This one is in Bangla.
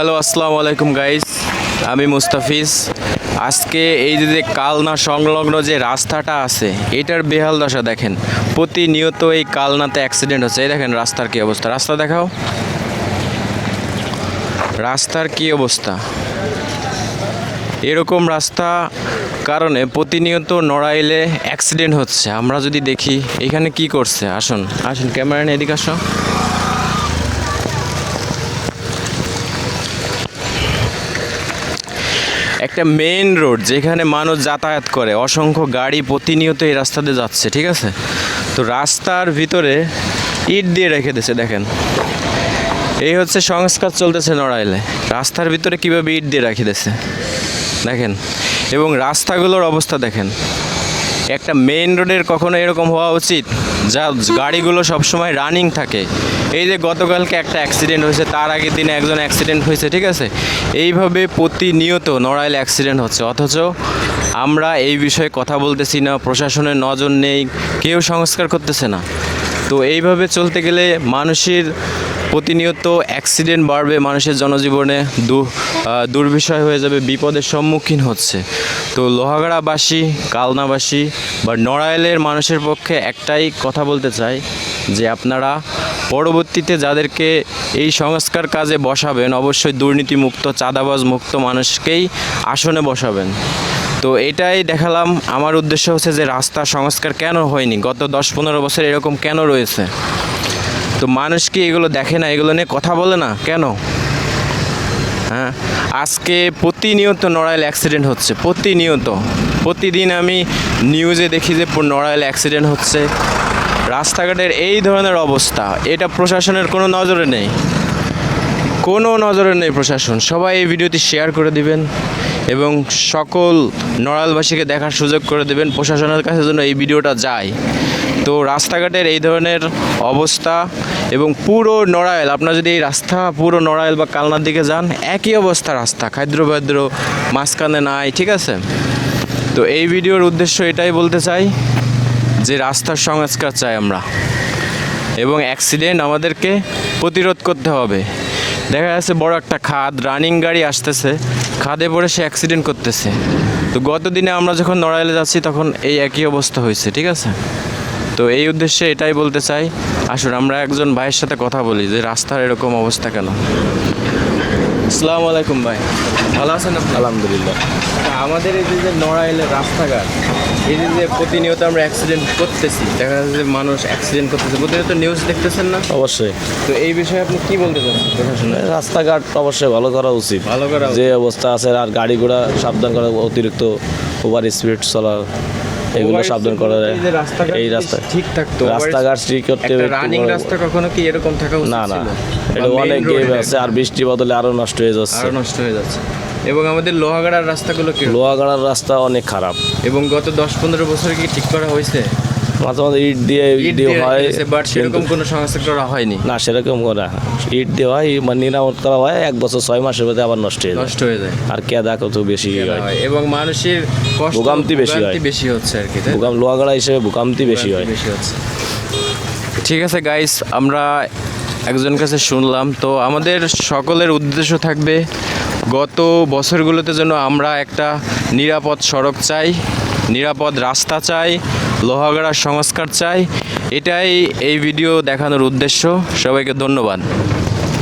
হ্যালো, আসসালামু আলাইকুম গাইস আমি মুস্তাফিজ। আজকে এই যে কালনা সংলগ্ন যে রাস্তাটা আছে, এটার বেহাল দশা দেখেন। প্রতিনিয়ত এই কালনাতে অ্যাক্সিডেন্ট হচ্ছে। এই দেখেন, রাস্তার কি অবস্থা? রাস্তা দেখাও। রাস্তার কি অবস্থা? এরকম রাস্তা কারণে প্রতিনিয়ত নড়াইলে অ্যাক্সিডেন্ট হচ্ছে। আমরা যদি দেখি, এখানে কি করছে? আসুন। আসুন, ক্যামেরা নিয়ে এদিকে আসো। একটা মেইন রোড যেখানে মানুষ যাতায়াত করে। অসংখ্য গাড়ি প্রতিনিয়ত এই রাস্তাতে যাচ্ছে, ঠিক আছে? তো রাস্তার ভিতরে ইট দিয়ে রেখে দিয়েছে, দেখেন। এই হচ্ছে সংস্কার চলতেছে নড়াইলে। রাস্তার ভিতরে কীভাবে ইট দিয়ে রেখে দিয়েছে, দেখেন? এবং রাস্তাগুলোর অবস্থা দেখেন। একটা মেইন রোডের কখনো এরকম হওয়া উচিত? যা গাড়িগুলো সবসময় রানিং থাকে। এই যে গতকালকে একটা অ্যাক্সিডেন্ট হয়েছে, তার আগের দিনে একজন অ্যাক্সিডেন্ট হয়েছে, ঠিক আছে? এইভাবে প্রতিনিয়ত নড়াইল অ্যাক্সিডেন্ট হচ্ছে। অথচ আমরা এই বিষয়ে কথা বলতেছি না, প্রশাসনের নজর নেই, কেউ সংস্কার করতেছে না। তো এইভাবে চলতে গেলে মানুষের প্রতিনিয়ত অ্যাক্সিডেন্ট বাড়বে মানুষের জনজীবনে, দু দুর্বিষয় হয়ে যাবে, বিপদের সম্মুখীন হচ্ছে। তো লোহাগাড়াবাসী, কালনাবাসী বা নড়াইলের মানুষের পক্ষে একটাই কথা বলতে চাই, যে আপনারা পরবর্তীতে যাদেরকে এই সংস্কার কাজে বসাবেন, অবশ্যই দুর্নীতিমুক্ত, চাঁদাবাজ মুক্ত মানুষকেই আসনে বসাবেন। তো এটাই দেখালাম, আমার উদ্দেশ্য হচ্ছে যে রাস্তা সংস্কার কেন হয়নি? গত দশ পনেরো বছর এরকম কেন রয়েছে? তো মানুষ কি এগুলো দেখে না? এগুলো নিয়ে কথা বলে না? কেন? হ্যাঁ? আজকে প্রতিনিয়ত নড়াইল অ্যাক্সিডেন্ট হচ্ছে, প্রতিনিয়ত। প্রতিদিন আমি নিউজে দেখি যে নড়াইল অ্যাক্সিডেন্ট হচ্ছে। রাস্তাঘাটের এই ধরনের অবস্থা, এটা প্রশাসনের কোনো নজরে নেই। কোনো নজরে নেই প্রশাসন। সবাই এই ভিডিওটি শেয়ার করে দিবেন। এবং সকল নড়াইলবাসীকে দেখার সুযোগ করে দেবেন প্রশাসনের কাছে যেন এই ভিডিওটা যায়। তো রাস্তাঘাটের এই ধরনের অবস্থা এবং পুরো নড়াইল, আপনার যদি এই রাস্তা, পুরো নড়াইল বা কালনার দিকে যান, একই অবস্থা রাস্তা, খাদ্র ভাদ্র, মাঝখানে নাই, ঠিক আছে? তো এই ভিডিওর উদ্দেশ্য এটাই বলতে চাই যে রাস্তার সংস্কার চাই আমরা। এবং অ্যাক্সিডেন্ট আমাদেরকে প্রতিরোধ করতে হবে। দেখা যাচ্ছে বড় একটা খাদ, রানিং গাড়ি আসতেছে। খাদে পড়ে সে অ্যাক্সিডেন্ট করতেছে। তো গত দিনে আমরা যখন নড়াইলে যাচ্ছি, তখন এই একই অবস্থা হয়েছে, ঠিক আছে? তো এই উদ্দেশ্যে এটাই বলতে চাই। আসুন, আমরা একজন ভাইয়ের সাথে কথা বলি যে, রাস্তার এরকম অবস্থা কেন? আসসালামু আলাইকুম ভাই। ভালো আছেন আপনি? আলহামদুলিল্লাহ। আমাদের এই যে নড়াইলের রাস্তাঘাট এই যে প্রতিনিয়ত আমরা অ্যাক্সিডেন্ট করতেছি দেখা যাচ্ছে যে মানুষ অ্যাক্সিডেন্ট করতেছে প্রতিনিয়ত নিউজ দেখতেছেন না? অবশ্যই। তো এই বিষয়ে আপনি কি বলতে চাচ্ছেন? রাস্তাঘাট অবশ্যই ভালো করা উচিত। ভালো করা যে অবস্থা আছে আর গাড়ি ঘোড়া সাবধান করা অতিরিক্ত ওভার স্পিড চলা এগুলো সাবধান করা যায়। এই রাস্তা ঠিক থাকতো। রাস্তাঘাট ঠিক করতে রানিং রাস্তা কখনো কি এরকম থাকা উচিত না না। এটা অনেক আছে আর বৃষ্টি বদলে আরও নষ্ট হয়ে যাচ্ছে। আরও নষ্ট হয়ে যাচ্ছে। এবং আমাদের লোহাগাড়ার রাস্তাগুলো কি লোহাগাড়ার রাস্তা অনেক খারাপ। এবং গত দশ পনেরো বছরে কি ঠিক করা হয়েছে? মাঝে মাঝে ইট দিয়ে ইট দিয়ে হয় বাট সেরকম কোনো সংস্কার করা হয়নি। না সেরকম করা ইট দেওয়া হয় মানে নিরামত করা হয় এক বছর ছয় মাসের মধ্যে আবার নষ্ট হয়ে যায়। নষ্ট হয়ে যায়। আর কেদা কত বেশি হয়। এবং মানুষের ভোগান্তি বেশি হয়। বেশি হচ্ছে আর কি তাই তো? হিসেবে ভূকম্পই বেশি হয়। বেশি হচ্ছে। ঠিক আছে গাইস আমরা একজন কাছে শুনলাম। তো আমাদের সকলের উদ্দেশ্য থাকবে গত বছরগুলোতে যেন আমরা একটা নিরাপদ সড়ক চাই। নিরাপদ রাস্তা চাই লোহাগড়ার সংস্কার চাই এটাই এই ভিডিও দেখানোর উদ্দেশ্য। সবাইকে ধন্যবাদ।